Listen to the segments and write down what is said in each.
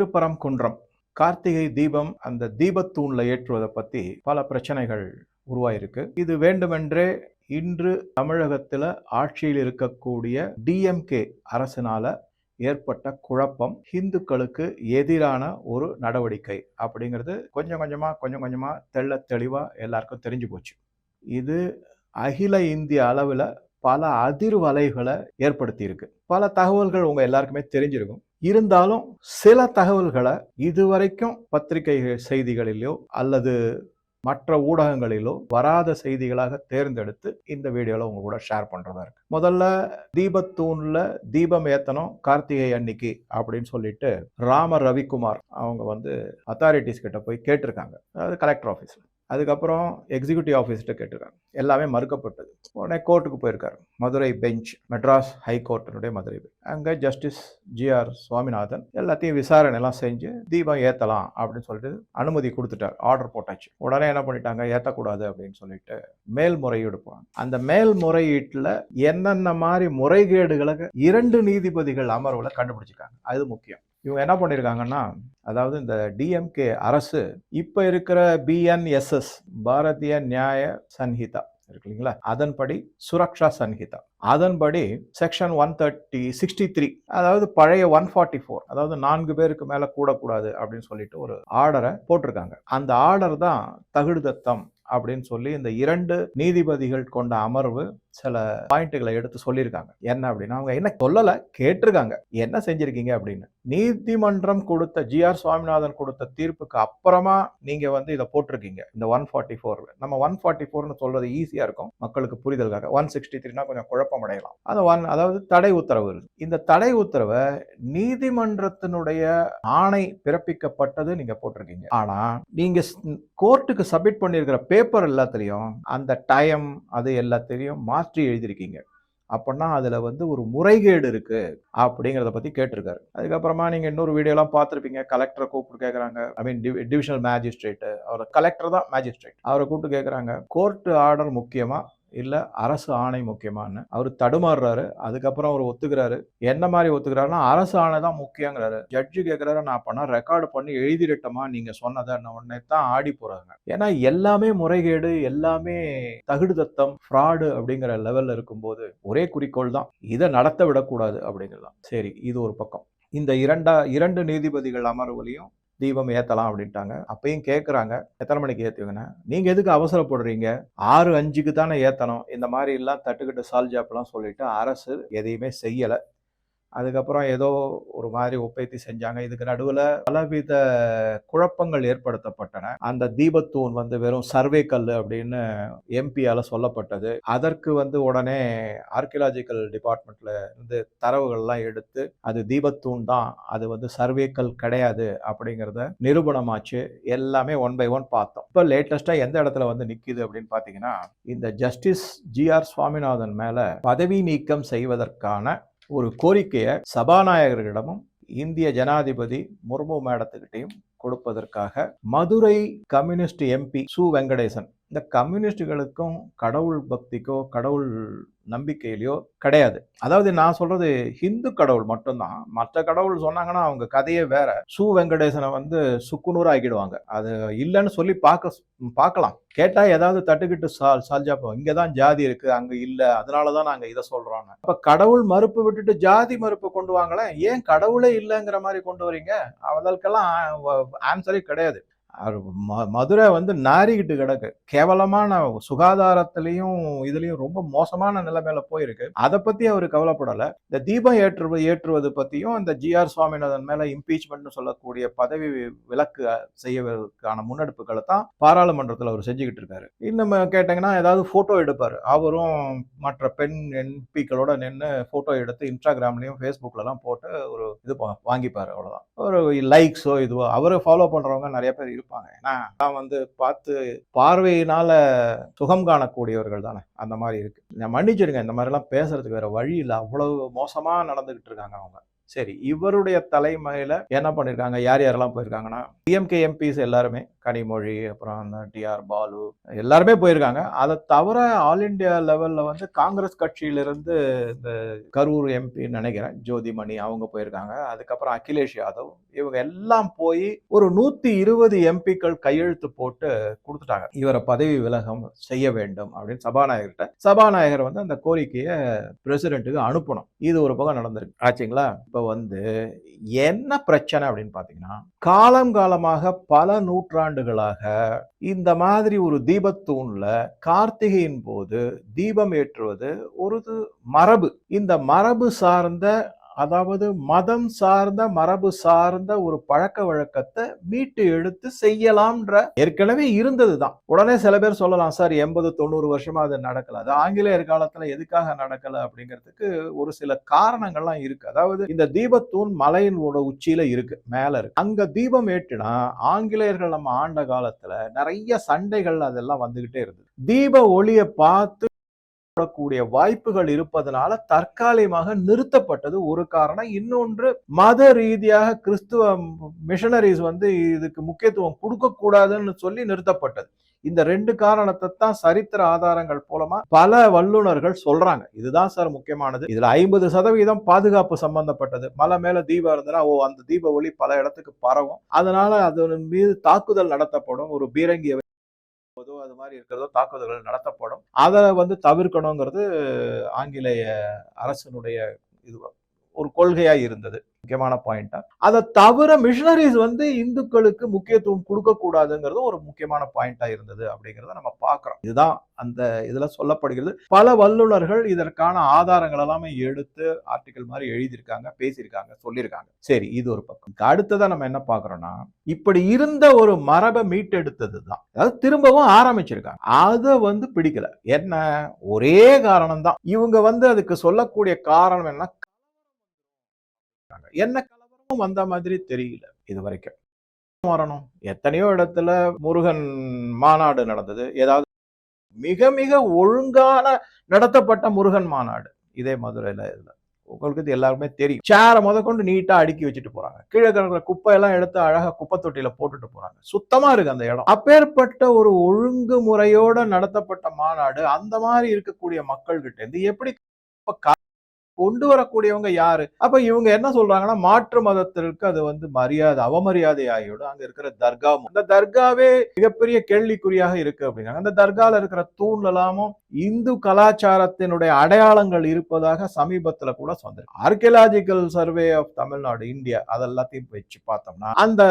திருப்பரங்குன்றம் கார்த்திகை தீபம் அந்த தீபத்தூண்ல ஏற்றுவதை பத்தி பல பிரச்சனைகள் உருவாயிருக்கு. இது வேண்டுமென்றே இன்று தமிழகத்துல ஆட்சியில் இருக்கக்கூடிய டிஎம்கே அரசினால ஏற்பட்ட குழப்பம் இந்துக்களுக்கு எதிரான ஒரு நடவடிக்கை அப்படிங்கிறது கொஞ்சம் கொஞ்சமா கொஞ்சம் கொஞ்சமா தெள்ள தெளிவா எல்லாருக்கும் தெரிஞ்சு போச்சு. இது அகில இந்திய அளவில் பல அதிர்வலைகளை ஏற்படுத்தியிருக்கு. பல தகவல்கள் உங்க எல்லாருக்குமே தெரிஞ்சிருக்கும். இருந்தாலும் சில தகவல்களை இதுவரைக்கும் பத்திரிகை செய்திகளிலோ அல்லது மற்ற ஊடகங்களிலோ வராத செய்திகளாக தேர்ந்தெடுத்து இந்த வீடியோவில் உங்க கூட ஷேர் பண்ணுறதா இருக்கு. முதல்ல தீபத்தூண்ல தீபம் ஏத்தணும் கார்த்திகை அன்னைக்கு அப்படின்னு சொல்லிட்டு ராம ரவிக்குமார் அவங்க வந்து அத்தாரிட்டிஸ் கிட்ட போய் கேட்டிருக்காங்க. அதாவது கலெக்டர் ஆஃபீஸில் அதுக்கப்புறம் எக்ஸிக்யூட்டிவ் ஆஃபீஸ்கிட்ட கேட்டிருக்காங்க. எல்லாமே மறுக்கப்பட்டது. உடனே கோர்ட்டுக்கு போயிருக்காரு. மதுரை பெஞ்ச் மெட்ராஸ் ஹைகோர்ட்டினுடைய மதுரை பெஞ்ச் அங்கே ஜஸ்டிஸ் ஜிஆர் சுவாமிநாதன் எல்லாத்தையும் விசாரணை எல்லாம் செஞ்சு தீபம் ஏற்றலாம் அப்படின்னு சொல்லிட்டு அனுமதி கொடுத்துட்டார். ஆர்டர் போட்டாச்சு. உடனே என்ன பண்ணிட்டாங்க? ஏற்றக்கூடாது அப்படின்னு சொல்லிட்டு மேல்முறையீடு போனாங்க. அந்த மேல்முறையீட்டில் என்னென்ன மாதிரி முறைகேடுகளை இரண்டு நீதிபதிகள் அமர்வில் கண்டுபிடிச்சிருக்காங்க. அது முக்கியம். இவங்க என்ன பண்ணியிருக்காங்கன்னா அதாவது இந்த டிஎம்கே அரசு இப்போ இருக்கிற பிஎன்எஸ்எஸ் பாரதிய நியாய சன்ஹிதா இருக்கு இல்லைங்களா? அதன்படி சுரக்ஷா சன்ஹிதா. அதன்படி section one thirty sixty three அதாவது பழைய ஒன் ஃபார்ட்டி ஃபோர் அதாவது நான்கு பேருக்கு மேலே கூடக்கூடாது அப்படின்னு சொல்லிட்டு ஒரு ஆர்டரை போட்டிருக்காங்க. அந்த ஆர்டர் தான் தகுடுதத்தம் அப்படின்னு சொல்லி இந்த இரண்டு நீதிபதிகள் கொண்ட அமர்வு சில பாயிண்ட்டுகளை எடுத்து சொல்லியிருக்காங்க. என்ன அப்படின்னா அவங்க என்ன சொல்லலை கேட்டிருக்காங்க. என்ன செஞ்சிருக்கீங்க அப்படின்னு. நீதிமன்றம் கொடுத்த ஜி ஆர் சுவாமிநாதன் கொடுத்த தீர்ப்புக்கு அப்புறமா நீங்க வந்து இதை போட்டிருக்கீங்க. இந்த ஒன் ஃபார்ட்டி ஃபோர் நம்ம ஒன் ஃபார்ட்டி ஃபோர்னு சொல்றது ஈஸியா இருக்கும். மக்களுக்கு புரிதலுக்காக. ஒன் சிக்ஸ்டி த்ரீனா கொஞ்சம் குழப்பம் அடையலாம் அது ஒன் அதாவது தடை உத்தரவு இருக்கு. இந்த தடை உத்தரவை நீதிமன்றத்தினுடைய ஆணை பிறப்பிக்கப்பட்டது நீங்க போட்டிருக்கீங்க. ஆனா நீங்க கோர்ட்டுக்கு சப்மிட் பண்ணியிருக்கிற பேப்பர் எல்லாத்திலையும் அந்த டைம் அது எல்லாத்திலையும் மாற்றி எழுதியிருக்கீங்க. அப்படின்னா அதில் வந்து ஒரு முறைகேடு இருக்குது அப்படிங்கிறத பற்றி கேட்டிருக்காரு. அதுக்கப்புறமா நீங்கள் இன்னொரு வீடியோலாம் பார்த்துருப்பீங்க. கலெக்டரை கூப்பிட்டு கேட்குறாங்க ஐ மீன் டிவிஷனல் மேஜிஸ்ட்ரேட்டு அவர் கலெக்டர் தான் மேஜிஸ்ட்ரேட் அவரை கூப்பிட்டு கேட்குறாங்க கோர்ட்டு ஆர்டர் முக்கியமாக இல்லை அரசு ஆணை முக்கியமானு அவர் தடுமாறுறாரு அதுக்கப்புறம் அவர் ஒத்துக்கிறாரு. என்ன மாதிரி ஒத்துக்கிறாருன்னா அரசு ஆணை தான் முக்கியங்கிறாரு. ஜட்ஜு கேட்குறாரு நான் பண்ணால் ரெக்கார்டு பண்ணி எழுதிடட்டமா நீங்கள் சொன்னதான் உடனே தான் ஆடி போகிறாங்க ஏன்னா எல்லாமே முறைகேடு எல்லாமே தகுடுதத்தம் ஃப்ராடு அப்படிங்கிற லெவலில் இருக்கும்போது ஒரே குறிக்கோள் தான். இதை நடத்த விடக்கூடாது அப்படிங்கிறது தான். சரி இது ஒரு பக்கம். இந்த இரண்டா இரண்டு நீதிபதிகள் அமர்வுலையும் தீபம் ஏற்றலாம் அப்படின்ட்டாங்க. அப்பயும் கேட்குறாங்க எத்தனை மணிக்கு ஏற்றுவீங்கன்னா நீங்கள் எதுக்கு அவசரப்படுறீங்க? ஆறு அஞ்சுக்கு தானே ஏற்றணும் இந்த மாதிரி எல்லாம் தட்டுக்கிட்டு சால்ஜாப்லாம் சொல்லிட்டு அரசு எதையுமே செய்யலை. அதுக்கப்புறம் ஏதோ ஒரு மாதிரி ஒப்பேத்தி செஞ்சாங்க. இதுக்கு நடுவில் பலவித குழப்பங்கள் ஏற்படுத்தப்பட்டன. அந்த தீபத்தூண் வந்து வெறும் சர்வே கல் அப்படின்னு எம்பியால சொல்லப்பட்டது. அதற்கு வந்து உடனே ஆர்கியலாஜிக்கல் டிபார்ட்மெண்ட்ல இருந்து தரவுகள்லாம் எடுத்து அது தீபத்தூண் தான் அது வந்து சர்வே கல் கிடையாது அப்படிங்கிறத நிரூபணமாச்சு. எல்லாமே ஒன் பை ஒன் பார்த்தோம். இப்போ லேட்டஸ்ட்டாக எந்த இடத்துல வந்து நிற்கிது அப்படின்னு பார்த்தீங்கன்னா இந்த ஜஸ்டிஸ் ஜி ஆர் சுவாமிநாதன் மேலே பதவி நீக்கம் செய்வதற்கான ஒரு கோரிக்கையை சபாநாயகர்களிடமும் இந்திய ஜனாதிபதி முர்மு மேடத்துக்கிட்டையும் கொடுப்பதற்காக மதுரை கம்யூனிஸ்ட் எம்பி சு வெங்கடேசன். இந்த கம்யூனிஸ்டுகளுக்கும் கடவுள் பக்திக்கோ கடவுள் நம்பிக்கையிலையோ கிடையாது. அதாவது நான் சொல்றது ஹிந்து கடவுள் மட்டும்தான். மற்ற கடவுள் சொன்னாங்கன்னா அவங்க கதையே வேற. சு வெங்கடேசனை வந்து சுக்குநூறு ஆக்கிடுவாங்க அது இல்லைன்னு சொல்லி பார்க்க பார்க்கலாம். கேட்டா ஏதாவது தட்டுக்கிட்டு சால் சால்ஜாப்போம் இங்க தான் ஜாதி இருக்கு அங்க இல்ல. அதனாலதான் நாங்க இதை சொல்றோம் அப்ப கடவுள் மறுப்பு விட்டுட்டு ஜாதி மறுப்பு கொண்டு வாங்களேன்? ஏன் கடவுளே இல்லைங்கிற மாதிரி கொண்டு வரீங்க? அதற்கெல்லாம் ஆன்சரே கிடையாது. மதுரை வந்து நாரிக்கிட்டு கிடக்கு. கேவலமான சுகாதாரத்திலையும் இதுலயும் ரொம்ப மோசமான நிலைமையில போயிருக்கு. அதை பத்தி அவர் கவலைப்படல. இந்த தீபம் ஏற்றுவது ஏற்றுவது பத்தியும் இந்த ஜி ஆர் சுவாமிநாதன் மேல இம்பீச்மெண்ட் சொல்லக்கூடிய பதவி விலக்கு செய்வதற்கான முன்னெடுப்புகளை தான் பாராளுமன்றத்தில் அவர் செஞ்சுக்கிட்டு இருக்காரு. இன்னும் கேட்டீங்கன்னா ஏதாவது போட்டோ எடுப்பார். அவரும் மற்ற பெண் எம்பிக்களோட நின்று போட்டோ எடுத்து இன்ஸ்டாகிராம்லயும் ஃபேஸ்புக்லலாம் போட்டு ஒரு இது வாங்கிப்பார். அவ்வளோதான் ஒரு லைக்ஸோ இதுவோ அவரை ஃபாலோ பண்றவங்க நிறைய பேர் இருப்பாங்க. ஏன்னா நான் வந்து பார்த்து பார்வையினால சுகம் காணக்கூடியவர்கள் தானே அந்த மாதிரி இருக்கு. நான் மன்னிச்சிடுங்க இந்த மாதிரிலாம் பேசுறதுக்கு வேற வழி இல்லை. அவ்வளவு மோசமா நடந்துகிட்டு இருக்காங்க அவங்க. சரி இவருடைய தலைமையில என்ன பண்ணிருக்காங்க? யார் யாரெல்லாம் போயிருக்காங்கன்னா டிஎம்கே எம்பிஸ் எல்லாருமே கனிமொழி அப்புறம் அந்த டிஆர் பாலு எல்லாருமே போயிருக்காங்க. அதை தவிர ஆல் இண்டியா லெவல்ல வந்து காங்கிரஸ் கட்சியிலிருந்து இந்த கரூர் எம்பி நினைக்கிறேன் ஜோதிமணி அவங்க போயிருக்காங்க. அதுக்கப்புறம் அகிலேஷ் யாதவ் இவங்க எல்லாம் போய் ஒரு நூத்தி இருபது எம்பிக்கள் கையெழுத்து போட்டு கொடுத்துட்டாங்க. இவரை பதவி விலகம் செய்ய வேண்டும் அப்படின்னு சபாநாயகர்கிட்ட சபாநாயகர் வந்து அந்த கோரிக்கையை பிரசிடென்ட்டுக்கு அனுப்பணும். இது ஒரு பக்கம் நடந்திருக்கு. ஆச்சுங்களா? இப்போ வந்து என்ன பிரச்சனை அப்படின்னு பார்த்தீங்கன்னா காலம் காலமாக பல நூற்றாண்டுகளாக இந்த மாதிரி ஒரு தீபத்தூண்ல கார்த்திகையின் போது தீபம் ஏற்றுவது ஒரு மரபு. இந்த மரபு சார்ந்த அதாவது மதம் சார்ந்த மரபு சார்ந்த ஒரு பழக்க வழக்கத்தை மீட்டு எடுத்து செய்யலாம்ன்ற ஏற்கனவே இருந்தது தான் உடனே சில பேர் சொல்லலாம் சார் எண்பது தொண்ணூறு வருஷமா அது நடக்கல. அது ஆங்கிலேயர் காலத்துல எதுக்காக நடக்கல? அப்படிங்கிறதுக்கு ஒரு சில காரணங்கள்லாம் இருக்கு. அதாவது இந்த தீபத்தூண் மலையினோட உச்சியில இருக்கு மேல இருக்கு. அங்க தீபம் ஏற்றினா ஆங்கிலேயர்கள் நம்ம ஆண்ட காலத்துல நிறைய சண்டைகள் அதெல்லாம் வந்துகிட்டே இருந்தது. தீப ஒளியை பார்த்து கூடிய வாய்ப்புகள் இருப்பதனால தற்காலிகமாக நிறுத்தப்பட்டது ஒரு காரணம். இன்னொன்று மத ரீதியாக கிறிஸ்துவ மிஷனரிஸ் வந்து இதுக்கு முக்கியத்துவம் கொடுக்க கூடாதுன்னு சொல்லி நிறுத்தப்பட்டது. இந்த ரெண்டு காரணத்தை தான் சரித்திர ஆதாரங்கள் மூலமா பல வல்லுநர்கள் சொல்றாங்க. இதுதான் சார் முக்கியமானது. இதுல ஐம்பது சதவீதம் பாதுகாப்பு சம்பந்தப்பட்டது. மலை மேல தீபம் இருந்ததுன்னா ஓ அந்த தீப ஒளி பல இடத்துக்கு பரவும். அதனால அதன் மீது தாக்குதல் நடத்தப்படும். ஒரு பீரங்கியவை போதோ அது மாதிரி இருக்கிறதோ தாக்குதல்கள் நடத்தப்படும். அதை வந்து தவிர்க்கணுங்கிறது ஆங்கிலேய அரசனுடைய இதுவாகும் ஒரு கொள்கையா இருந்தது. முக்கியமான பாயிண்டா அதை தவிர மிஷனரிஸ் வந்து இந்துக்களுக்கு முக்கியத்துவம் கொடுக்க கூடாதுங்கிறது ஒரு முக்கியமான பாயிண்டா இருந்தது அப்படிங்கிறத நம்ம பார்க்குறோம். இதுதான் அந்த இதுல சொல்லப்படுகிறது. பல வல்லுநர்கள் இதற்கான ஆதாரங்கள் எல்லாமே எடுத்து ஆர்டிக்கல் மாதிரி எழுதியிருக்காங்க பேசியிருக்காங்க சொல்லியிருக்காங்க. சரி இது ஒரு பக்கம். அடுத்ததான் நம்ம என்ன பார்க்கறோம்னா இப்படி இருந்த ஒரு மரபை மீட்டெடுத்தது தான் அதாவது திரும்பவும் ஆரம்பிச்சிருக்காங்க. அதை வந்து பிடிக்கல. என்ன? ஒரே காரணம் தான் இவங்க வந்து அதுக்கு சொல்லக்கூடிய காரணம் என்ன என்ன கலவரமும் வந்த மாதிரி தெரியல இது வரைக்கும் வரணும் எத்தனையோ இடத்துல முருகன் மாநாடு நடந்தது. ஏதாவது மிக மிக ஒழுங்கான நடத்தப்பட்ட முருகன் மாநாடு. இதே மதுரையில இதுல. உங்களுக்கு இது எல்லாருமே தெரியும். சேரை முத கொண்டு நீட்டா அடுக்கி வச்சுட்டு போறாங்க. கீழே கிடக்கிற குப்பையெல்லாம் எடுத்து அழகா குப்பை தொட்டியில போட்டுட்டு போறாங்க. சுத்தமா இருக்கு அந்த இடம். அப்பேற்பட்ட ஒரு ஒழுங்கு முறையோட நடத்தப்பட்ட மாநாடு அந்த மாதிரி இருக்கக்கூடிய மக்கள்கிட்ட இருந்து எப்படி கொண்டு வரக்கூடியவங்க யாரு? அப்ப இவங்க என்ன சொல்றாங்கன்னா மாற்று மதத்திற்கு அது வந்து மரியாதை அவமரியாதை ஆகிவிடும் அங்க இருக்கிற தர்கா அந்த தர்காவே மிகப்பெரிய கேள்விக்குறியாக இருக்கு அப்படிங்கிறாங்க அந்த தர்கால இருக்கிற தூண்ல இந்து கலாச்சாரத்தினுடைய அடையாளங்கள் இருப்பதாக சமீபத்துல கூட சொந்தம் archaeological survey of Tamil Nadu India அதெல்லாத்தையும் வச்சு பார்த்தோம்னா அந்த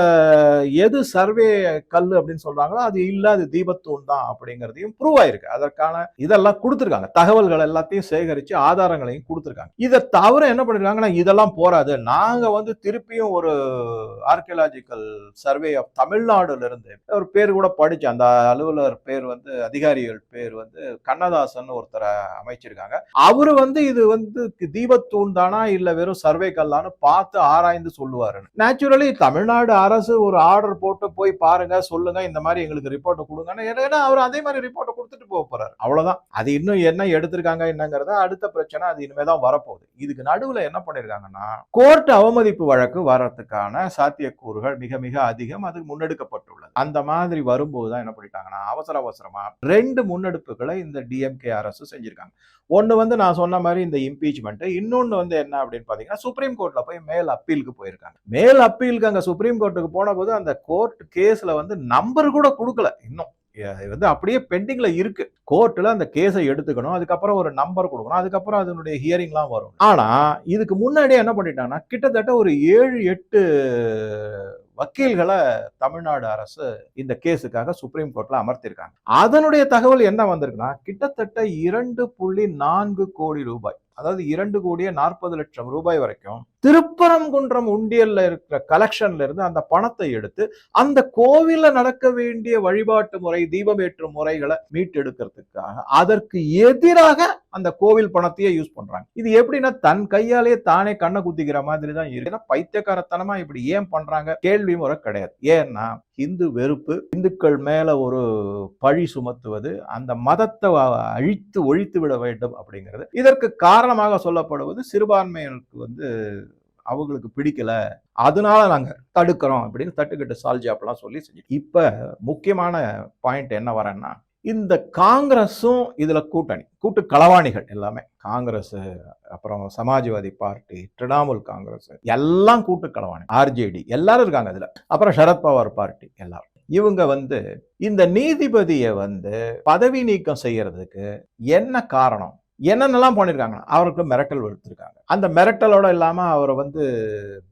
எது சர்வே கல் அப்படின்னு சொல்றாங்களோ அது இல்ல அது தீபத்தூண் தான் அப்படிங்கிறதையும் ப்ரூவ் ஆயிருக்கு. அதற்கான இதெல்லாம் கொடுத்துருக்காங்க. தகவல்கள் எல்லாத்தையும் சேகரிச்சு ஆதாரங்களையும் கொடுத்துருக்காங்க. இதை தவிர என்ன பண்ணிருக்காங்கன்னா இதெல்லாம் போராது நாங்க வந்து திருப்பியும் ஒரு ஆர்கியலாஜிக்கல் சர்வே ஆஃப் தமிழ்நாடுல இருந்து ஒரு பேர் கூட படிச்சு அந்த அலுவலர் பேர் வந்து அதிகாரிகள் பேர் வந்து கண்ணதாசன் ஒருத்தரை அமைச்சிருக்காங்க. அவரு வந்து இது வந்து தீபத்தூண் தானா இல்ல வெறும் சர்வே கல்லான்னு பார்த்து ஆராய்ந்து சொல்லுவாரு. நேச்சுரலி தமிழ்நாடு அரசு ஒரு ஆர்டர் போட்டு போய் பாருங்க சொல்லுங்க இந்த மாதிரி எங்களுக்கு ரிப்போர்ட்டை கொடுங்கன்னு. ஏன்னா அவர் அதே மாதிரி ரிப்போர்ட்டை கொடுத்துட்டு போக போறாரு. அவ்வளவுதான். அது இன்னும் என்ன எடுத்திருக்காங்க என்னங்கிறத அடுத்த பிரச்சனை அது இனிமேதான் வரப்போகுது. இதுக்கு நடுவில் என்ன பண்ணிருக்காங்கன்னா கோர்ட் அவமதிப்பு வழக்கு வர்றதுக்கான சாத்தியக்கூறுகள் மிக மிக அதிகம். அது முன்னெடுக்கப்பட்டுள்ளது. அந்த மாதிரி வரும்போது தான் என்ன பண்ணிட்டாங்கன்னா அவசர அவசரமாக ரெண்டு முன்னெடுப்புகளை இந்த டிஎம்கே அரசு செஞ்சுருக்காங்க. ஒன்று வந்து நான் சொன்ன மாதிரி இந்த இம்பீச்மெண்ட்டு இன்னொன்று வந்து என்ன அப்படின்னு பார்த்தீங்கன்னா சுப்ரீம் கோர்ட்டில் போய் மேல் அப்பீலுக்கு போயிருக்காங்க. மேல் அப்பீலுக்கு அங்கே சுப்ரீம் கோர்ட்டுக்கு போன போது அந்த கோர்ட் கேஸில் வந்து நம்பர் கூட கொடுக்கல இன்னும். இது வந்து அப்படியே பெண்டிங்ல இருக்கு. கோர்ட்டில் அந்த கேஸை எடுத்துக்கணும் அதுக்கப்புறம் ஒரு நம்பர் கொடுக்கணும் அதுக்கப்புறம் அதனுடைய ஹியரிங்லாம் வரும். ஆனால் இதுக்கு முன்னாடியே என்ன பண்ணிட்டாங்கன்னா கிட்டத்தட்ட ஒரு ஏழு எட்டு வக்கீல்களை தமிழ்நாடு அரசு இந்த கேஸுக்காக சுப்ரீம் கோர்ட்ல அமர்த்திருக்காங்க அதனுடைய தகவல் என்ன வந்திருக்குன்னா கிட்டத்தட்ட இரண்டு புள்ளி நான்கு கோடி ரூபாய் அதாவது இரண்டு கோடியே நாற்பது லட்சம் ரூபாய் வரைக்கும் திருப்பரங்குன்றம் உண்டியல்ல இருக்கிற கலெக்ஷன்ல இருந்து அந்த பணத்தை எடுத்து அந்த கோவில நடக்க வேண்டிய வழிபாட்டு முறை தீபமேற்றும் முறைகளை மீட்டெடுக்கிறதுக்காக அதற்கு எதிராக அந்த கோவில் பணத்தையே யூஸ் பண்றாங்க. இது எப்படின்னா தன் கையாலேயே தானே கண்ணை குத்திக்கிற மாதிரி தான் இருக்கு. பைத்தியக்காரத்தனமா இப்படி ஏன் பண்றாங்க? கேள்வி முறை கிடையாது. ஏன்னா இந்து வெறுப்பு இந்துக்கள் மேல ஒரு பழி சுமத்துவது அந்த மதத்தை அழித்து ஒழித்து விட வேண்டும் அப்படிங்கிறது. இதற்கு காரணம் காரணமாக சொல்லப்படுவது சிறுபான்மையினருக்கு வந்து அவங்களுக்கு பிடிக்கல. அதனால நாங்கள் தடுக்கிறோம் அப்படின்னு தட்டுக்கட்டு அப்படிலாம் சொல்லி செஞ்சு இப்போ முக்கியமான பாயிண்ட் என்ன வரேன்னா இந்த காங்கிரஸும் இதில் கூட்டணி கூட்டு களவாணிகள் எல்லாமே காங்கிரஸ் அப்புறம் சமாஜ்வாதி பார்ட்டி திரிணாமுல் காங்கிரஸ் எல்லாம் கூட்டு களவாணி ஆர்ஜேடி எல்லாரும் இருக்காங்க இதில். அப்புறம் சரத்பவார் பார்ட்டி எல்லாரும். இவங்க வந்து இந்த நீதிபதியை வந்து பதவி நீக்கம் செய்யறதுக்கு என்ன காரணம்? என்னென்னலாம் பண்ணியிருக்காங்க அவருக்கு மிரட்டல் விடுத்திருக்காங்க. அந்த மிரட்டலோட இல்லாமல் அவரை வந்து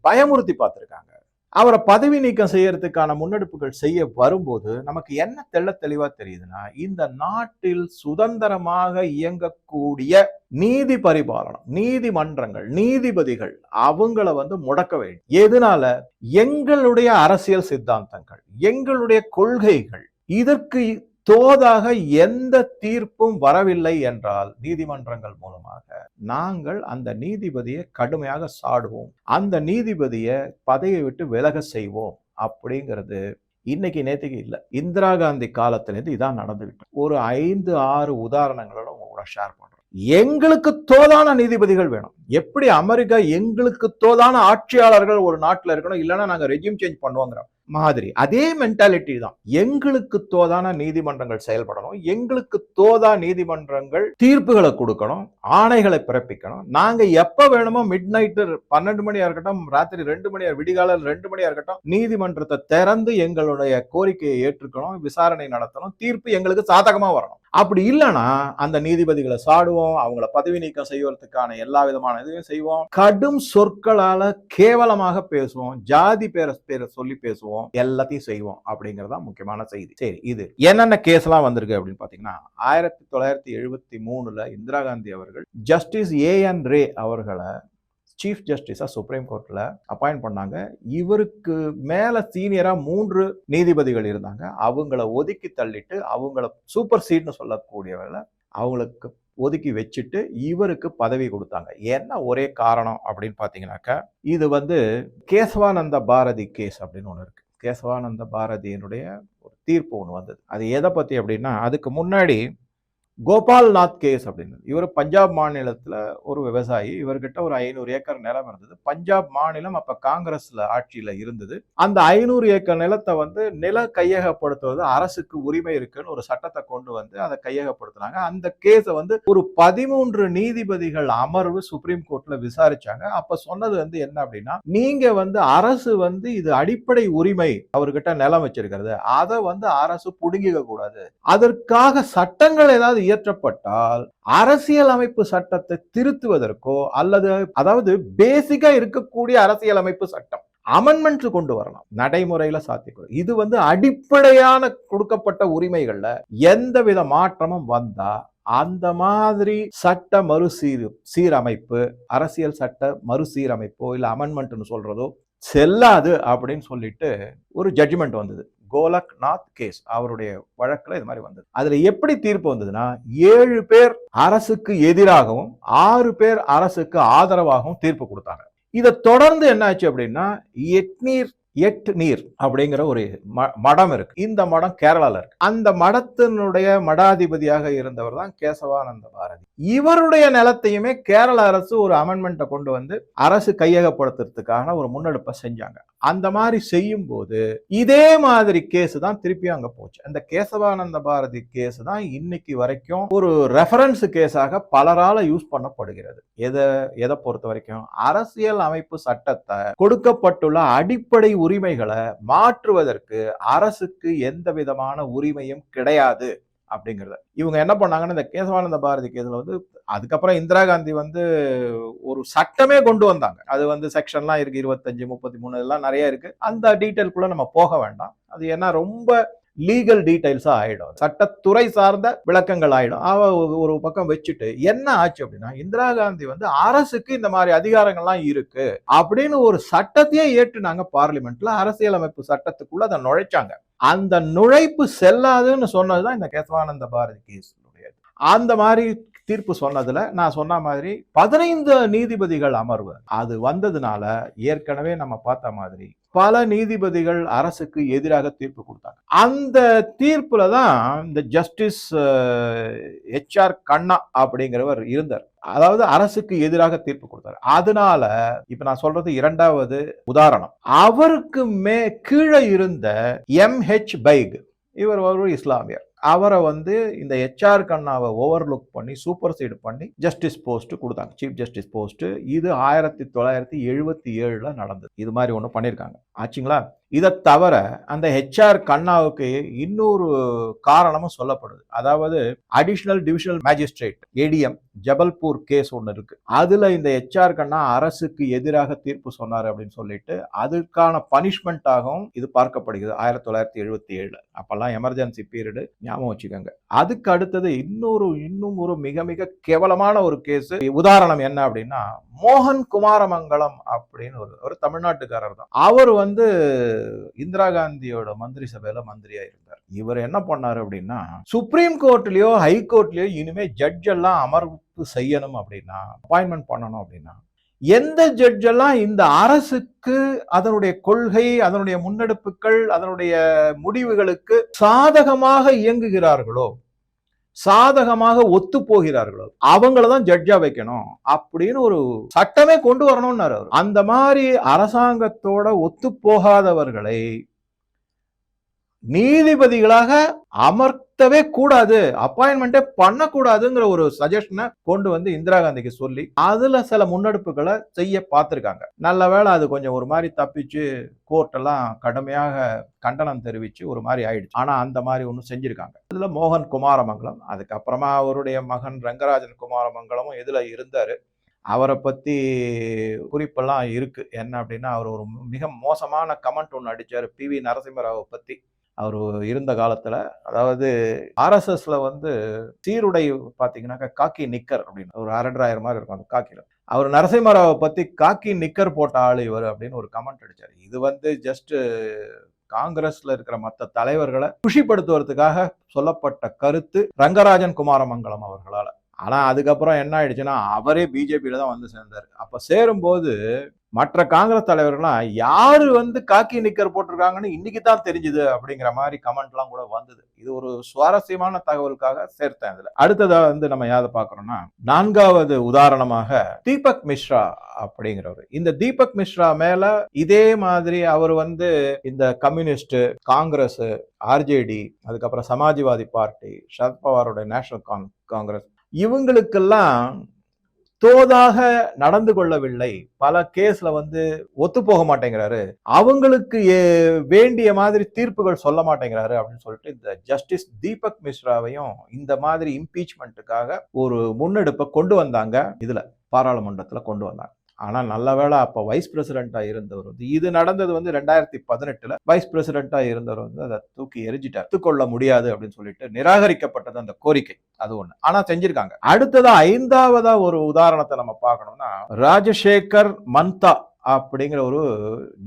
பயமுறுத்தி பார்த்துருக்காங்க. அவரை பதவி நீக்கம் செய்யறதுக்கான முன்னெடுப்புகள் செய்ய வரும்போது நமக்கு என்ன தெள்ள தெளிவாக தெரியுதுன்னா இந்த நாட்டில் சுதந்திரமாக இயங்கக்கூடிய நீதி பரிபாலனம் நீதிமன்றங்கள் நீதிபதிகள் அவங்கள வந்து முடக்க வேண்டும். எதனால? எங்களுடைய அரசியல் சித்தாந்தங்கள் எங்களுடைய கொள்கைகள் இதற்கு தோதாக எந்த தீர்ப்பும் வரவில்லை என்றால் நீதிமன்றங்கள் மூலமாக நாங்கள் அந்த நீதிபதியை கடுமையாக சாடுவோம். அந்த நீதிபதியை பதவியை விட்டு விலக செய்வோம் அப்படிங்கிறது இன்னைக்கு நேற்றுக்கு இல்லை. இந்திரா காந்தி காலத்திலேருந்து இதான் நடந்துகிட்டு ஒரு ஐந்து ஆறு உதாரணங்களோட உங்க கூட ஷேர் பண்றோம் எங்களுக்கு தோதான நீதிபதிகள் வேணும். எப்படி அமெரிக்கா எங்களுக்கு தோதான ஆட்சியாளர்கள் ஒரு நாட்டில் இருக்கணும் இல்லைன்னா நாங்கள் ரெஜிம் சேஞ்ச் பண்ணுவோங்கிறோம் மாதிரி. அதே மென்டாலிட்டி தான். எங்களுக்கு தோதான நீதிமன்றங்கள் செயல்படணும் எங்களுக்கு தோதா நீதிமன்றங்கள் தீர்ப்புகளை கொடுக்கணும் ஆணைகளை பிறப்பிக்கணும். நாங்க எப்ப வேணுமோ மிட் நைட்டு பன்னெண்டு மணியா இருக்கட்டும் ராத்திரி ரெண்டு மணியா விடிகால ரெண்டு மணியா இருக்கட்டும் நீதிமன்றத்தை திறந்து எங்களுடைய கோரிக்கையை ஏற்றுக்கணும் விசாரணை நடத்தணும் தீர்ப்பு எங்களுக்கு சாதகமா வரணும். அப்படி இல்லைன்னா அந்த நீதிபதிகளை சாடுவோம் அவங்கள பதவி நீக்கம் செய்வதற்கான எல்லா விதமான இதையும் செய்வோம். கடும் சொற்களால கேவலமாக பேசுவோம். ஜாதி பேரை பேரை சொல்லி பேசுவோம். எல்லாத்தையும் செய்வோம் அப்படிங்கறதா முக்கியமான செய்தி. சரி இது என்னென்ன கேஸ் எல்லாம் வந்திருக்கு அப்படின்னு பாத்தீங்கன்னா ஆயிரத்தி தொள்ளாயிரத்தி எழுபத்தி மூணுல இந்திரா காந்தி அவர்கள் ஜஸ்டிஸ் ஏ என் ரே அவர்களை சீஃப் ஜஸ்டிஸா சுப்ரீம் கோர்ட்ல அப்பாயிண்ட் பண்ணாங்க. இவருக்கு மேல சீனியரா மூன்று நீதிபதிகள் இருந்தாங்க. அவங்கள ஒதுக்கி தள்ளிட்டு அவங்கள சூப்பர் சீட்னு சொல்லக்கூடியவர்களை அவங்களுக்கு ஒதுக்கி வச்சுட்டு இவருக்கு பதவி கொடுத்தாங்க. என்ன ஒரே காரணம் அப்படின்னு பார்த்தீங்கன்னாக்கா இது வந்து கேசவானந்த பாரதி கேஸ் அப்படின்னு ஒன்று இருக்கு. கேசவானந்த பாரதியினுடைய ஒரு தீர்ப்பு ஒன்று வந்தது. அது எதை பற்றி அப்படின்னா அதுக்கு முன்னாடி கோபால்நாத் கேஸ் அப்படின்னு. இவர் பஞ்சாப் மாநிலத்தில் ஒரு விவசாயி. இவர்கிட்ட ஒரு ஐநூறு ஏக்கர் நிலம் இருந்தது. பஞ்சாப் மாநிலம் அப்போ காங்கிரஸில் ஆட்சியில் இருந்தது. அந்த ஐநூறு ஏக்கர் நிலத்தை வந்து நில கையகப்படுத்துவது அரசுக்கு உரிமை இருக்குன்னு ஒரு சட்டத்தை கொண்டு வந்து அதை கையகப்படுத்தினாங்க. அந்த கேஸை வந்து ஒரு பதிமூன்று நீதிபதிகள் அமர்வு சுப்ரீம் கோர்ட்டில் விசாரிச்சாங்க. அப்போ சொன்னது வந்து என்ன அப்படின்னா நீங்கள் வந்து அரசு வந்து இது அடிப்படை உரிமை அவர்கிட்ட நிலம் வச்சிருக்கிறது. அதை வந்து அரசு புடுங்கிக்க கூடாது. அதற்காக சட்டங்கள் ஏதாவது இயற்றப்பட்டால் அரசியல் அமைப்பு சட்டத்தை திருத்துவதற்கோ அல்லது அதாவது பேசிக்கா இருக்கக்கூடிய அரசியல் அமைப்பு சட்டம் அமன்மெண்ட் கொண்டு வரலாம். நடைமுறையில சாத்தியக்கூடும் இது வந்து அடிப்படையான கொடுக்கப்பட்ட உரிமைகள்ல எந்தவித மாற்றமும் வந்தா அந்த மாதிரி சட்ட மறுசீர் சீரமைப்பு அரசியல் சட்ட மறுசீரமைப்போ இல்லை அமெண்ட்மெண்ட்னு சொல்றதோ செல்லாது அப்படின்னு சொல்லிட்டு ஒரு ஜட்ஜ்மெண்ட் வந்தது. கோலக்நாத் கேஸ் அவருடைய வழக்கில் இது மாதிரி வந்தது. அதுல எப்படி தீர்ப்பு வந்ததுன்னா ஏழு பேர் அரசுக்கு எதிராகவும் ஆறு பேர் அரசுக்கு ஆதரவாகவும் தீர்ப்பு கொடுத்தாங்க. இதை தொடர்ந்து என்னாச்சு அப்படின்னா எட்நீர் எட் நீர் அப்படிங்கிற ஒரு மடம் இருக்கு. இந்த மடம் கேரளால இருக்கு. அந்த மடத்தினுடைய மடாதிபதியாக இருந்தவர் தான் கேசவானந்த பாரதி. இவருடைய நிலத்தையுமே கேரள அரசு ஒரு அமெண்ட்மெண்ட்டை கொண்டு வந்து அரசு கையகப்படுத்துறதுக்கான ஒரு முன்னெடுப்பை செஞ்சாங்க. அந்த மாதிரி செய்யும் போது இதே மாதிரி கேஸ் தான் திருப்பியும் அங்க போச்சு. அந்த கேசவானந்த பாரதி கேஸ் தான் இன்னைக்கு வரைக்கும் ஒரு ரெஃபரன்ஸ் கேஸாக பலரால யூஸ் பண்ணப்படுகிறது. எதை எதை பொறுத்த வரைக்கும்? அரசியல் அமைப்பு சட்டத்தை கொடுக்கப்பட்டுள்ள அடிப்படை உரிமைகளை மாற்றுவதற்கு அரசுக்கு எந்த விதமான உரிமையும் கிடையாது. அப்படிங்கிறத. இவங்க என்ன பண்ணாங்கன்னா இந்த கேசவானந்த பாரதி கேஸில் வந்து அதுக்கப்புறம் இந்திரா காந்தி வந்து ஒரு சட்டமே கொண்டு வந்தாங்க. அது வந்து செக்ஷன்லாம் இருக்கு இருபத்தஞ்சு முப்பத்தி மூணு இதெல்லாம் நிறைய இருக்கு. அந்த டீட்டெயில்குள்ள நம்ம போக வேண்டாம். அது ஏன்னா ரொம்ப லீகல் டீட்டெயில்ஸாக ஆகிடும் சட்டத்துறை சார்ந்த விளக்கங்கள் ஆயிடும். அவ ஒரு- ஒரு பக்கம் வச்சுட்டு என்ன ஆச்சு அப்படின்னா இந்திரா காந்தி வந்து அரசுக்கு இந்த மாதிரி அதிகாரங்கள்லாம் இருக்கு அப்படின்னு ஒரு சட்டத்தையே ஏற்றுனாங்க பார்லிமெண்ட்ல. அரசியலமைப்பு சட்டத்துக்குள்ள அதை நுழைச்சாங்க. அந்த நுழைப்பு செல்லாதுன்னு சொன்னதுதான் இந்த கேசவானந்த பாரதி கேஸ் அந்த மாதிரி தீர்ப்பு சொன்னதுல நான் சொன்ன மாதிரி பதினைந்து நீதிபதிகள் அமர்வு. அது வந்ததுனால ஏற்கனவே நம்ம பார்த்த மாதிரி பல நீதிபதிகள் அரசுக்கு எதிராக தீர்ப்பு கொடுத்தாங்க. அந்த தீர்ப்புல தான் இந்த ஜஸ்டிஸ் ஹெச்ஆர் கண்ணா அப்படிங்கிறவர் இருந்தார். அதாவது அரசுக்கு எதிராக தீர்ப்பு கொடுத்தார். அதனால இப்ப நான் சொல்றது இரண்டாவது உதாரணம். அவருக்கு மே கீழே இருந்த எம் ஹெச் பைக் இவர் ஒரு இஸ்லாமியர். அவரை வந்து இந்த ஹெச்ஆர் கண்ணாவை ஓவர்லுக் பண்ணி சூப்பர் சைடு பண்ணி ஜஸ்டிஸ் போஸ்ட் கொடுத்தாங்க. சீஃப் ஜஸ்டிஸ் போஸ்ட் இது ஆயிரத்தி தொள்ளாயிரத்தி எழுபத்தி ஏழில் நடந்தது. இது மாதிரி ஒன்று பண்ணியிருக்காங்க ஆச்சுங்களா? இதை தவிர அந்த ஹெச்ஆர் கண்ணாவுக்கு இன்னொரு காரணமும் சொல்லப்படுது. அதாவது additional divisional magistrate ADM Jabalpur case ஒன்று இருக்கு. அதுல இந்த ஹெச்ஆர் கண்ணா அரசுக்கு எதிராக தீர்ப்பு சொன்னார் அப்படின்னு சொல்லிட்டு அதுக்கான பனிஷ்மெண்ட்டாகவும் இது பார்க்கப்படுகிறது. ஆயிரத்தி தொள்ளாயிரத்தி எழுபத்தி ஏழு. அப்பெல்லாம் எமர்ஜென்சி பீரியடு ஞாபகம் வச்சுக்கோங்க. அதுக்கு அடுத்தது இன்னொரு இன்னும் ஒரு மிக மிக கேவலமான ஒரு கேஸ் உதாரணம் என்ன அப்படின்னா மோகன் குமாரமங்கலம் அப்படின்னு ஒரு ஒரு தமிழ்நாட்டுக்காரர் தான் அவர் வந்து இந்திரா காந்தியோட மந்திரி சபையில மந்திரியா இருந்தார் இவர் என்ன பண்ணாரு அப்படின்னா சுப்ரீம் கோர்ட்லயோ ஹை கோர்ட்லயோ இனிமே ஜட்ஜ் எல்லாம் அமர்வு செய்யணும் அப்படின்னா அப்பாயின்மெண்ட் பண்ணணும் அப்படின்னா எந்த ஜட்ஜ் எல்லாம் இந்த அரசுக்கு அதனுடைய கொள்கை அதனுடைய முன்னெடுப்புகள் அதனுடைய முடிவுகளுக்கு சாதகமாக இயங்குகிறார்களோ சாதகமாக ஒத்து போகிறார்களோ அவங்கள தான் ஜட்ஜா வைக்கணும் அப்படின்னு ஒரு சட்டமே கொண்டு வரணும்னாரு அவர். அந்த மாதிரி அரசாங்கத்தோட ஒத்து போகாதவர்களை நீதிபதிகளாக அமர் நடத்தவே கூடாது. அப்பாயின்மெண்டே பண்ணக்கூடாதுங்கிற ஒரு சஜஷனை கொண்டு வந்து இந்திரா காந்திக்கு சொல்லி அதுல சில முன்னெடுப்புகளை செய்ய பார்த்துருக்காங்க. நல்ல வேளை அது கொஞ்சம் ஒரு மாதிரி தப்பிச்சு கோர்ட்டெல்லாம் கடுமையாக கண்டனம் தெரிவிச்சு ஒரு மாதிரி ஆயிடுச்சு. ஆனா அந்த மாதிரி ஒன்றும் செஞ்சிருக்காங்க. இதுல மோகன் குமாரமங்கலம் அதுக்கப்புறமா அவருடைய மகன் ரங்கராஜன் குமாரமங்கலமும் இதுல இருந்தாரு. அவரை பற்றி குறிப்பெல்லாம் இருக்குது என்ன அப்படின்னா அவர் ஒரு மிக மோசமான கமெண்ட் ஒன்று அடித்தார் பி வி நரசிம்மராவை பற்றி அவர் இருந்த காலத்தில். அதாவது ஆர்எஸ்எஸ்ல வந்து சீருடை பார்த்தீங்கன்னாக்கா காக்கி நிக்கர் அப்படின்னு ஒரு அரண்டாயிரம் மாதிரி இருக்கும் அந்த காக்கியில் அவர் நரசிம்மராவை பற்றி காக்கி நிக்கர் போட்ட ஆள் இவர் அப்படின்னு ஒரு கமெண்ட் அடித்தார் இது வந்து ஜஸ்ட் காங்கிரஸ்ல இருக்கிற மற்ற தலைவர்களை குஷிப்படுத்துவதற்காக சொல்லப்பட்ட கருத்து ரங்கராஜன் குமாரமங்கலம் அவர்களால். ஆனால் அதுக்கப்புறம் என்ன ஆயிடுச்சுன்னா அவரே பிஜேபியில தான் வந்து சேர்ந்தார். அப்போ சேரும்போது மற்ற காங்கிரஸ் தலைவர்கள்லாம் யாரு வந்து காக்கி நிக்கர் போட்டிருக்காங்கன்னு இன்னைக்கு தான் தெரிஞ்சுது அப்படிங்கிற மாதிரி கமெண்ட்லாம் கூட வந்தது. இது ஒரு சுவாரஸ்யமான தகவலுக்காக சேர்த்தேன் இதுல. அடுத்ததா வந்து நம்ம யாதை பார்க்கறோம்னா நான்காவது உதாரணமாக தீபக் மிஸ்ரா அப்படிங்கிறவர். இந்த தீபக் மிஸ்ரா மேல இதே மாதிரி அவர் வந்து இந்த கம்யூனிஸ்ட் காங்கிரஸ் ஆர்ஜேடி அதுக்கப்புறம் சமாஜ்வாதி பார்ட்டி சரத்பவாரோட நேஷனல் காங்கிரஸ் இவங்களுக்கெல்லாம் தோதாக நடந்து கொள்ளவில்லை. பல கேஸ்ல வந்து ஒத்து போக மாட்டேங்கிறாரு. அவங்களுக்கு வேண்டிய மாதிரி தீர்ப்புகள் சொல்ல மாட்டேங்கிறாரு அப்படின்னு சொல்லிட்டு இந்த ஜஸ்டிஸ் தீபக் மிஸ்ராவையும் இந்த மாதிரி இம்பீச்மெண்ட்டுக்காக ஒரு முன்னெடுப்பை கொண்டு வந்தாங்க. இதுல பாராளுமன்றத்துல கொண்டு வந்தாங்க. ஆனால் நல்ல வேளை அப்போ வைஸ் பிரசிடென்டா இருந்தவர் வந்து இது நடந்தது வந்து ரெண்டாயிரத்தி பதினெட்டில் வைஸ் பிரசிடென்டா இருந்தவர் வந்து அதை தூக்கி எரிஞ்சிட்டார் எடுத்துக்கொள்ள முடியாது அப்படின்னு சொல்லிட்டு நிராகரிக்கப்பட்டது அந்த கோரிக்கை. அது ஒன்று ஆனால் செஞ்சிருக்காங்க. அடுத்ததா ஐந்தாவதா ஒரு உதாரணத்தை நம்ம பார்க்கணும்னா ராஜசேகர் மந்தா அப்படிங்கிற ஒரு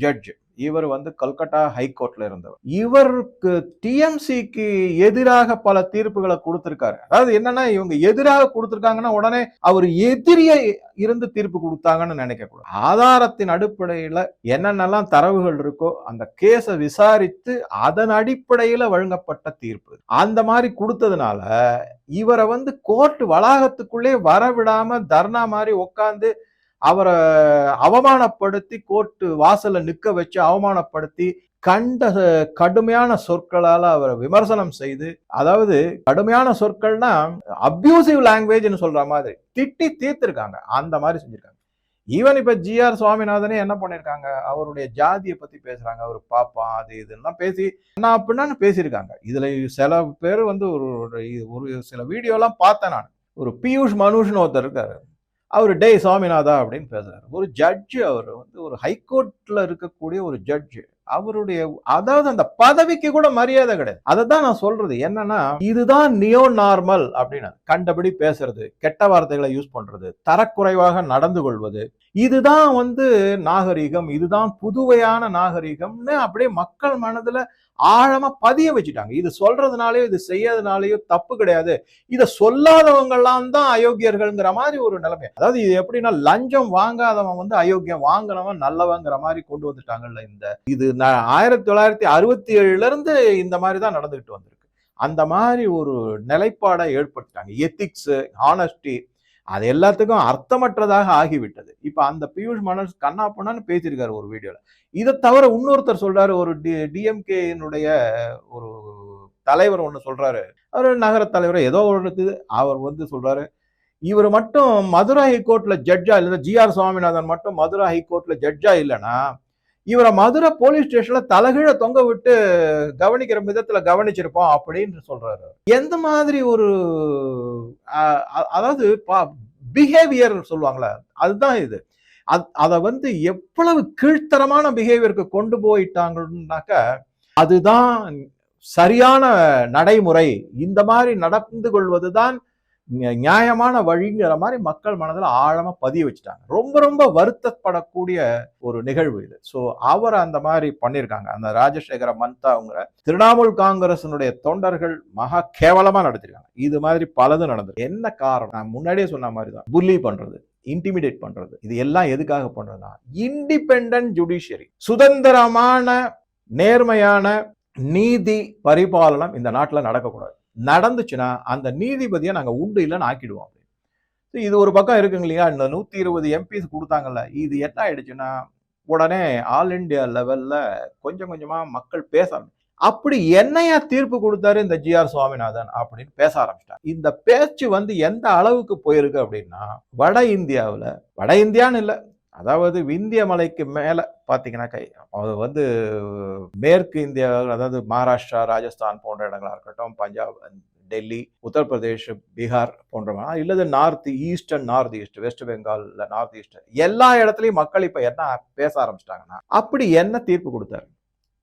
ஜட்ஜ் இவர் வந்து கல்கட்டா ஹைகோர்ட்ல இருந்தவர். இவருக்கு டிஎம்சிக்கு எதிராக பல தீர்ப்புகளை கொடுத்திருக்காரு. அதாவது என்னன்னா இவங்க எதிராக கொடுத்திருக்காங்கன்னா உடனே அவர் எதிரியை இருந்து தீர்ப்பு கொடுத்தாங்கன்னு நினைக்க ஆதாரத்தின் அடிப்படையில என்னென்னலாம் தரவுகள் இருக்கோ அந்த கேஸை விசாரித்து அதன் அடிப்படையில வழங்கப்பட்ட தீர்ப்பு. அந்த மாதிரி கொடுத்ததுனால இவரை வந்து கோர்ட் வளாகத்துக்குள்ளே வரவிடாம தர்ணா மாதிரி உட்காந்து அவரை அவமானப்படுத்தி கோர்ட்டு வாசல்ல நிற்க வச்சு அவமானப்படுத்தி கண்ட கடுமையான சொற்களால் அவரை விமர்சனம் செய்து அதாவது கடுமையான சொற்கள்னா அப்யூசிவ் லாங்குவேஜ்னு சொல்ற மாதிரி திட்டி தீர்த்திருக்காங்க. அந்த மாதிரி செஞ்சிருக்காங்க. ஈவன் இப்ப ஜிஆர் சுவாமிநாதனே என்ன பண்ணிருக்காங்க? அவருடைய ஜாதியை பத்தி பேசுறாங்க. அவர் பாப்பா அது இதெல்லாம் பேசி என்ன அப்படின்னா பேசியிருக்காங்க. இதுல சில பேர் வந்து ஒரு ஒரு- ஒரு சில வீடியோலாம் பார்த்தேன் நான். ஒரு பியூஷ் மனுஷ்னு ஒருத்தர் இருக்காரு. அவர் டேய் சுவாமிநாதா அப்படின்னு பேசுகிறார் ஒரு ஜட்ஜு அவர் வந்து ஒரு ஹைகோர்ட்டில் இருக்கக்கூடிய ஒரு ஜட்ஜு அவருடைய அதாவது அந்த பதவிக்கு கூட மரியாதை கிடையாது. அதை தான் நான் சொல்றது. என்னன்னா இதுதான் நியோ நார்மல் அப்படின்னு. கண்டபடி பேசுறது கெட்ட வார்த்தைகளை யூஸ் பண்றது தரக்குறைவாக நடந்து கொள்வது இதுதான் வந்து நாகரிகம் இதுதான் புதுவையான நாகரிகம்னு அப்படியே மக்கள் மனதுல ஆழமா பதிய வச்சுட்டாங்க. இது சொல்றதுனாலயோ இது செய்யறதுனாலயோ தப்பு கிடையாது. இதை சொல்லாதவங்க எல்லாம் தான் அயோக்கியர்கள்ங்கிற மாதிரி ஒரு நிலைமை. அதாவது இது எப்படின்னா லஞ்சம் வாங்காதவன் வந்து அயோக்கியம் வாங்கினவன் நல்லவங்கிற மாதிரி கொண்டு வந்துட்டாங்கல்ல இந்த இது. ஆயிரத்தி தொள்ளாயிரத்தி அறுபத்தி ஏழுல இருந்து இந்த மாதிரி தான் நடந்துகிட்டு வந்திருக்கு. அந்த மாதிரி ஒரு நிலைப்பாடை ஏற்படுத்திட்டாங்க. எத்திக்ஸ் ஹானஸ்டி அது எல்லாத்துக்கும் அர்த்தமற்றதாக ஆகிவிட்டது. இப்ப அந்த பியூஷ் மனோஜ் கண்ணா பொண்ணான்னு பேசியிருக்காரு ஒரு வீடியோல. இதை தவிர இன்னொருத்தர் சொல்றாரு ஒரு டி டிஎம்கேனுடைய ஒரு தலைவர் ஒன்று சொல்றாரு. அவர் நகர தலைவர் ஏதோ ஒரு அவர் வந்து சொல்றாரு இவர் மட்டும் மதுரை ஹைகோர்ட்ல ஜட்ஜா இல்லை ஜிஆர் சுவாமிநாதன் மட்டும் மதுரை ஹைகோர்ட்ல ஜட்ஜா இல்லைன்னா இவரை மதுரை போலீஸ் ஸ்டேஷன்ல தலைகீழ தொங்க விட்டு கவனிக்கிற விதத்துல கவனிச்சிருப்போம் அப்படின்னு சொல்றாரு. எந்த மாதிரி ஒரு அதாவது பிஹேவியர் சொல்லுவாங்களே அதுதான் இது. அதை வந்து எவ்வளவு கீழ்த்தரமான பிஹேவியருக்கு கொண்டு போயிட்டாங்கன்னாக்க அதுதான் சரியான நடைமுறை. இந்த மாதிரி நடந்து கொள்வதுதான் நியாயமான வழிங்கிற மாதிரி மக்கள் மனதில் ஆழமாக பதிய வச்சுட்டாங்க. ரொம்ப ரொம்ப வருத்தப்படக்கூடிய ஒரு நிகழ்வு இது. ஸோ அவர் அந்த மாதிரி பண்ணியிருக்காங்க அந்த ராஜசேகர மந்தாங்கிற திரிணாமுல் காங்கிரசினுடைய தொண்டர்கள் மகா கேவலமாக நடத்திருக்காங்க. இது மாதிரி பலதும் நடந்தது என்ன காரணம்? நான் முன்னாடியே சொன்ன மாதிரி தான். புல்லி பண்ணுறது இன்டிமிடேட் பண்ணுறது இது எல்லாம் எதுக்காக பண்ணுறதுனா இண்டிபெண்ட் ஜுடிஷியரி சுதந்திரமான நேர்மையான நீதி பரிபாலனம் இந்த நாட்டில் நடக்கக்கூடாது. நடந்துச்சுன்னா அந்த நீதிபதியை நாங்கள் உண்டு இல்லைன்னு ஆக்கிடுவோம் So இது ஒரு பக்கம் இருக்குங்க இல்லையா? இந்த நூற்றி இருபது எம்பிஸ் கொடுத்தாங்கல்ல இது என்ன ஆயிடுச்சுன்னா உடனே ஆல் இண்டியா லெவலில் கொஞ்சம் கொஞ்சமாக மக்கள் பேச அப்படி என்னையா தீர்ப்பு கொடுத்தாரு இந்த ஜிஆர் சுவாமிநாதன் அப்படின்னு பேச ஆரம்பிச்சிட்டார். இந்த பேச்சு வந்து எந்த அளவுக்கு போயிருக்கு அப்படின்னா வட இந்தியாவில் வட இந்தியான்னு இல்லை அதாவது விந்திய மலைக்கு மேலே பார்த்தீங்கன்னாக்கா அது வந்து மேற்கு இந்தியா அதாவது மகாராஷ்டிரா ராஜஸ்தான் போன்ற இடங்களாக இருக்கட்டும் பஞ்சாப் டெல்லி உத்தரப்பிரதேஷ் பீகார் போன்றவங்க இல்லது north east and north east West Bengal north east எல்லா இடத்துலையும் மக்கள் இப்போ என்ன பேச ஆரம்பிச்சிட்டாங்கன்னா அப்படி என்ன தீர்ப்பு கொடுத்தாரு?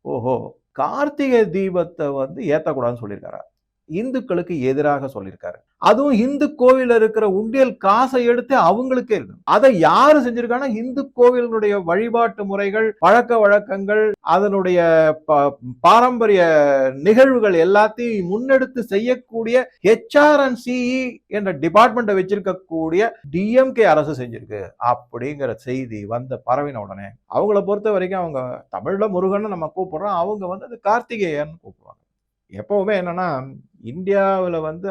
ஓஹோ! கார்த்திகை தீபத்தை வந்து ஏற்றக்கூடாதுன்னு சொல்லியிருக்காரு? இந்துக்களுக்கு எதிராக சொல்லியிருக்காரு. அதுவும் இந்து கோவில் இருக்கிற உண்டியல் காசை எடுத்து அவங்களுக்கே இருக்கு. அதை யாரு செஞ்சிருக்காங்கன்னா இந்து கோவிலினுடைய வழிபாட்டு முறைகள் பழக்க வழக்கங்கள் அதனுடைய ப- பாரம்பரிய நிகழ்வுகள் எல்லாத்தையும் முன்னெடுத்து செய்யக்கூடிய ஹெச்ஆர்என்சிஇ என்ற டிபார்ட்மெண்ட்டை வச்சிருக்கக்கூடிய டிஎம்கே அரசு செஞ்சிருக்கு. அப்படிங்கிற செய்தி வந்த பரவின உடனே அவங்கள பொறுத்த வரைக்கும் அவங்க தமிழ்ல முருகன் நம்ம கூப்பிடுறோம். அவங்க வந்து அது கார்த்திகேயன் கூப்பிடுவாங்க. எப்பவுமே என்னன்னா இந்தியாவில் வந்து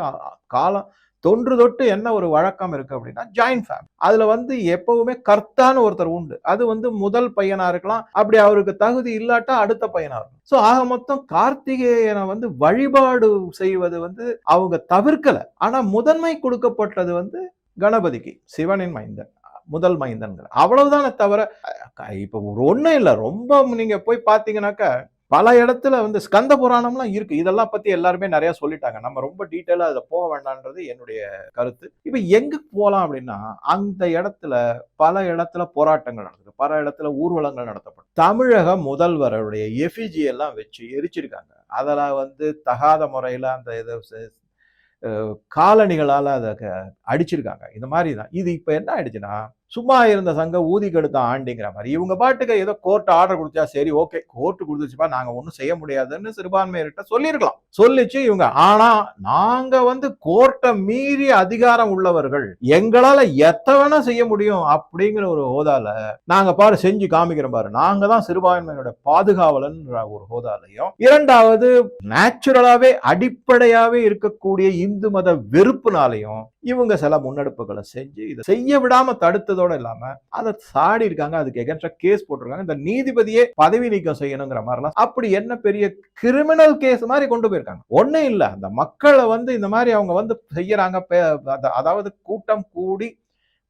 காலம் தொன்று தொட்டு என்ன ஒரு வழக்கம் இருக்கு அப்படின்னா ஜாயின்ட் ஃபேமிலி அதுல வந்து எப்பவுமே கர்த்தான்னு ஒருத்தர் உண்டு. அது வந்து முதல் பையனா இருக்கலாம் அப்படி அவருக்கு தகுதி இல்லாட்டா அடுத்த பையனா இருக்கும் ஸோ ஆக மொத்தம் கார்த்திகேயனை வந்து வழிபாடு செய்வது வந்து அவங்க தவிர்க்கல. ஆனா முதன்மை கொடுக்கப்பட்டது வந்து கணபதிக்கு சிவனின் மைந்தன் முதல் மைந்தன்கிற அவ்வளவுதானே தவிர இப்போ இப்ப ஒரு ஒண்ணும் இல்லை. ரொம்ப நீங்க போய் பார்த்தீங்கன்னாக்கா பல இடத்துல வந்து ஸ்கந்த புராணம்லாம் இருக்கு. இதெல்லாம் பத்தி எல்லாருமே நிறைய சொல்லிட்டாங்க. நம்ம ரொம்ப டீட்டெயிலா அதில் போக வேண்டாம்ன்றது என்னுடைய கருத்து. இப்ப எங்க போகலாம் அப்படின்னா அந்த இடத்துல பல இடத்துல போராட்டங்கள் நடக்குது. பல இடத்துல ஊர்வலங்கள் நடத்தப்படும் தமிழக முதல்வருடைய எஃபிஜி எல்லாம் வச்சு எரிச்சிருக்காங்க. அதெல்லாம் வந்து தகாத முறையில அந்த இதை காலணிகளால் அதை க- அடிச்சிருக்காங்க. இந்த மாதிரி தான். இது இப்போ என்ன ஆயிடுச்சுன்னா சும்மா இருந்த சங்கம் ஊதி கெடுத்த ஆண்டிங்கிற மாதிரி. இவங்க பாட்டுக்கு ஏதோ கோர்ட் ஆர்டர் கொடுத்தா சரி ஓகே கோர்ட்டு கொடுத்துச்சுப்பா நாங்க ஒன்றும் செய்ய முடியாதுன்னு சிறுபான்மையர்கிட்ட சொல்லியிருக்கலாம். சொல்லிச்சு இவங்க. ஆனா நாங்க வந்து கோர்ட்டை மீறி அதிகாரம் உள்ளவர்கள் எங்களால எத்த செய்ய முடியும் அப்படிங்கிற ஒரு ஹோதால நாங்க பாரு செஞ்சு காமிக்கிறோம் பாரு. நாங்க தான் சிறுபான்மையினோட பாதுகாவலன்ற ஒரு ஹோதாலையும் இரண்டாவது நேச்சுரலாவே அடிப்படையாவே இருக்கக்கூடிய இந்து மத வெறுப்புனாலையும் இவங்க சில முன்னெடுப்புகளை செஞ்சு இதை செய்ய விடாம தடுத்ததோட இல்லாம அதை சாடி இருக்காங்க. அதுக்கு எகன்ஸ்டா கேஸ் போட்டிருக்காங்க. இந்த நீதிபதியே பதவி நீக்கம் செய்யணுங்கிற மாதிரிலாம் அப்படி என்ன பெரிய கிரிமினல் கேஸ் மாதிரி கொண்டு போயிருக்காங்க. ஒன்றும் இல்ல. அந்த மக்களை வந்து இந்த மாதிரி அவங்க வந்து செய்யறாங்க. பே- அதாவது கூட்டம் கூடி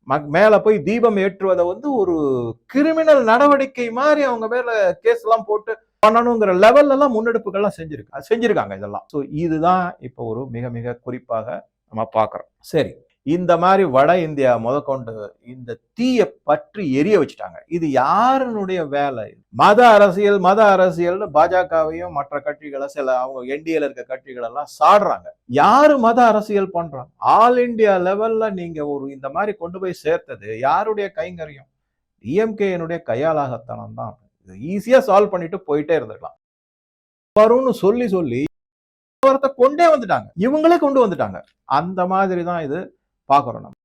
மக்- மேல போய் தீபம் ஏற்றுவதை வந்து ஒரு கிரிமினல் நடவடிக்கை மாதிரி அவங்க மேல கேஸ் எல்லாம் போட்டு பண்ணணுங்கிற லெவல்ல எல்லாம் முன்னெடுப்புகள்லாம் செஞ்சிருக்கு செஞ்சிருக்காங்க இதெல்லாம். ஸோ இதுதான் இப்போ ஒரு மிக மிக குறிப்பாக நம்ம பார்க்குறோம். சரி. இந்த மாதிரி வட இந்தியா முதற்கொண்டு இந்த தீயை பற்றி எரிய வச்சுட்டாங்க. இது யாருனுடைய வேலை? மத அரசியல் மத அரசியல்னு பாஜகவையும் மற்ற கட்சிகளை சில அவங்க என்டிஏல இருக்க கட்சிகள் எல்லாம் சாடுறாங்க. யாரு மத அரசியல் பண்றாங்க ஆல் இந்தியா லெவல்ல நீங்க ஒரு இந்த மாதிரி கொண்டு போய் சேர்த்தது யாருடைய கைங்கரியம்? டிஎம்கேனுடைய கையாளாகத்தனம் தான். இது ஈஸியா சால்வ் பண்ணிட்டு போயிட்டே இருந்துக்கலாம் வரும்னு சொல்லி சொல்லி கொண்டே வந்துட்டாங்க. இவங்களே கொண்டு வந்துட்டாங்க. அந்த மாதிரி தான் இது பார்க்குறோம் நம்ம.